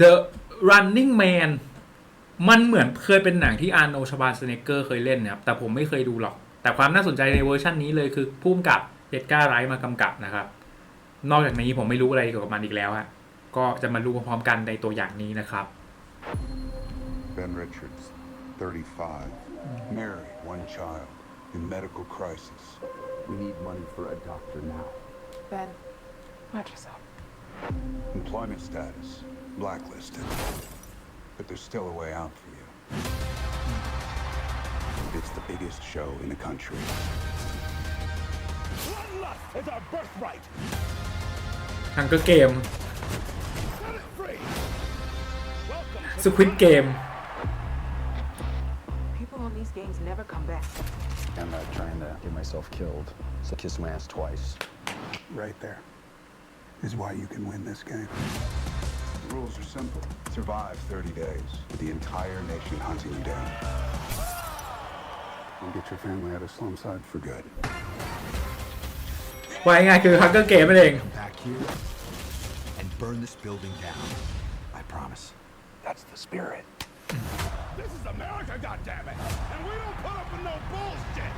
The Running Man มันเหมือนเคยเป็นหนังที่อาร์โนชบาสเนเกอร์เคยเล่นนะครับ แต่ผมไม่เคยดูหรอก แต่ความน่าสนใจในเวอร์ชันนี้เลยคือพุ่มกับเอ็ดการ์ไรท์มากำกับนะครับ นอกจากนี้ผมไม่รู้อะไรเกี่ยวกับมันอีกแล้วฮะ ก็จะมารู้พร้อมๆกันในตัวอย่างนี้นะครับ Ben Richards, 35. Mary, one child. In medical crisis. We need money for a doctor now. Ben, watch yourself. Employment status, blacklisted. But there's still a way out for you. It's the biggest show in the country. Bloodlust is our birthright. Hunger Game. Squid Game. People on these games never come back. I'm not trying to get myself killed, so kiss my ass twice. Right there is why you can win this game. The rules are simple. Survive 30 days with the entire nation hunting you down. And get your family out of Slumside for good. ไว้ง่ายคือฮังก็เกมนั่นเอง back here and burn this building down. I promise. That's the spirit. This is America, goddammit! And we don't put up with no bullshit!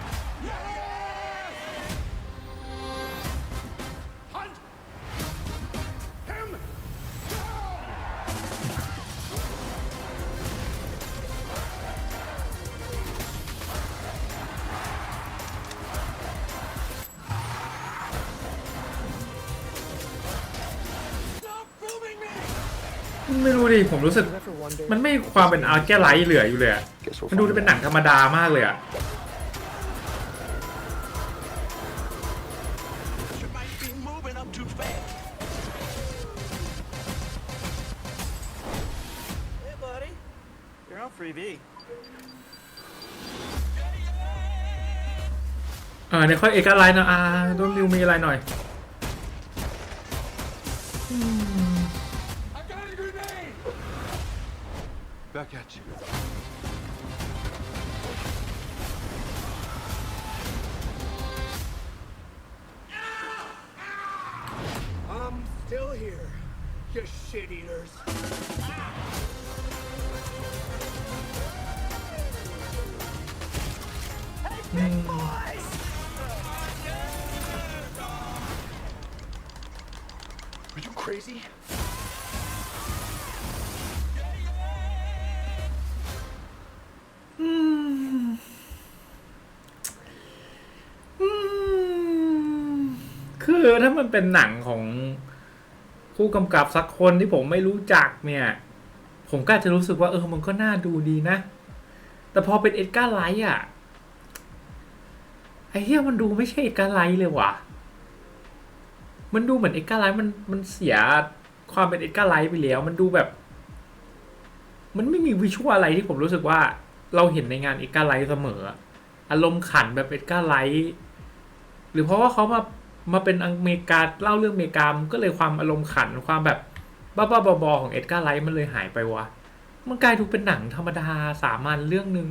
Yes! ไม่รู้ดิผมรู้สึก มันไม่มีความเป็นอาร์แกไลท์เหลืออยู่เลยอะ Guess we'll มันดู find เป็นหนังธรรมดามากเลยอะ You might be moving up too fast. Hey, buddy. You're on freebie. เออในค่อยเอกไลท์นะอ่าต้นริวมีอะไรหน่อย I Back at you. I'm still here, you shit eaters. Hey, big hmm. boys! Are you crazy? คือถ้ามันเป็นหนังของผู้กำกับสักคนที่ผมไม่รู้จักเนี่ย ผมก็อาจจะรู้สึกว่าเออมันก็น่าดูดีนะ แต่พอเป็นเอ็ดการ์ไลท์อะไอ้เหี้ยมันดูไม่ใช่เอ็ดการ์ไลท์เลยว่ะ มันดูเหมือนเอ็ดการ์ไลท์มันมันเสียความเป็นเอ็ดการ์ไลท์ไปแล้ว มันดูแบบ มันไม่มีวิชวลอะไรที่ผมรู้สึกว่า เราเห็นในงานเอ็ดการ์ไลท์เสมออะอารมณ์ขันแบบเอ็ดการ์ไลท์หรือเพราะว่าเขามา มาเป็นอเมริกาเล่าเรื่องอเมริกามันก็เลยความอารมณ์ขันความแบบบ้าๆบอๆของเอ็ดการ์ไลท์มันเลยหายไปวะมันกลายถูกเป็นหนังธรรมดาสามัญเรื่องหนึ่ง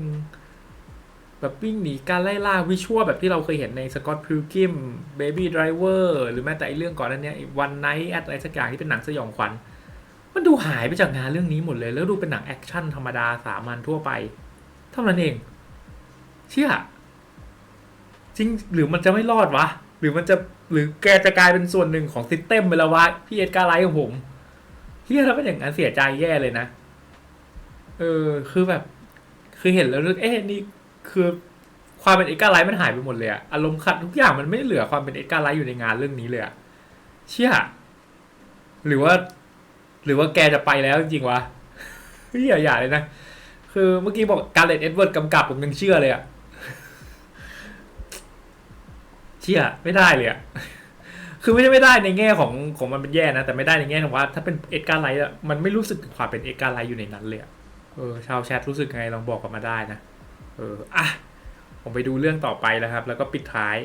แบบวิ่งหนีการไล่ล่าวิชวลแบบที่เราเคยเห็นในสกอตพิลกิมเบบี้ไดรเวอร์หรือแม้แต่เรื่องก่อนนั้นเนี้ยวันไนท์แอดอะไรสักอย่างที่เป็นหนังสยองขวัญมันดูหายไปจากงานเรื่องนี้หมดเลย แล้วดูเป็นหนังแอคชั่นธรรมดาสามัญทั่วไปเท่านั้นเอง เชื่อจริงหรือมันจะไม่รอดวะ หรือมันจะหรือแกจะกลายเป็นส่วนหนึ่งของซิสเต็มไปแล้ววะพี่เอ็ดการ์ไลท์ของผมเฮียถ้าเป็นอย่างนั้นเสียใจแย่เลยนะ เออ คือแบบ คือเห็นแล้วนึกเอ๊ะนี่คือความเป็นเอกการ์ไลท์มันหายไปหมดเลยอะอารมณ์ขัดทุกอย่างมันไม่เหลือความเป็นเอกการ์ไลท์อยู่ในงานเรื่องนี้เลยอะเชี่ยหรือว่า หรือว่าแกจะไปแล้วจริงวะเฮ้ยอย่าอย่าเลยนะคือเมื่อกี้บอกการเลตเอ็ดเวิร์ดกำกับผมยังเชื่อเลยอะ ชื่อไม่ได้เลยอะคือไม่ใช่ไม่ได้ในแง่ของของมันเป็นแย่นะ แต่ไม่ได้ในแง่ของว่า ถ้าเป็นเอ็ดการไลท์อะมันไม่รู้สึกถึงความเป็นเอ็ดการไลท์อยู่ในนั้นเลยอะเออชาวแชทรู้สึกไงลองบอกกันมาได้นะ เอออะผมไปดูเรื่องต่อไปแล้วครับ แล้วก็ปิดท้าย